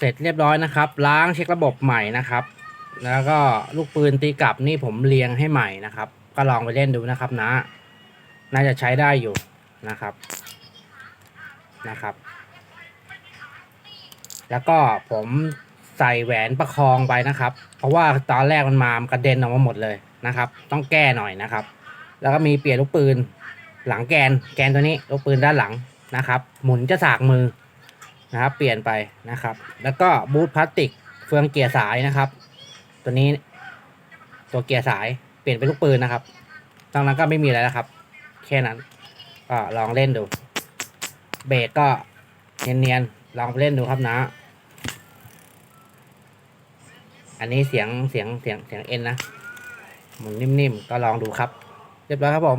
เสร็จเรียบร้อยนะครับ ล้างเช็คระบบใหม่นะครับ แล้วก็ลูกปืนตีกลับนี่ผมเรียงให้ใหม่นะครับ ก็ลองไปเล่นดูนะครับนะ น่าจะใช้ได้อยู่นะครับนะครับ แล้วก็ผมใส่แหวนประคองไปนะครับ เพราะว่าตอนแรกมันมามนกระเด็นออกมาหมดเลยนะครับ ต้องแก้หน่อยนะครับ แล้วก็มีเปลี่ยนลูกปืนหลังแกนแกนตัวนี้ลูกปืนด้านหลังนะครับ หมุนจะสากมือ นะครับ เปลี่ยนไปนะครับ แล้วก็บูทพลาสติกเฟืองเกียร์สายนะครับ ตัวนี้ตัวเกียร์สายเปลี่ยนเป็นลูกปืนนะครับตรงนั้นก็ไม่มีอะไรแล้วครับ แค่นั้นก็ลองเล่นดู เบรกก็เนียนๆลองไปเล่นดูครับนะ อันนี้เสียงเสียงเสียงเสียงเอ็นนะหมุนนิ่มๆก็ลองดูครับ เรียบร้อยครับผม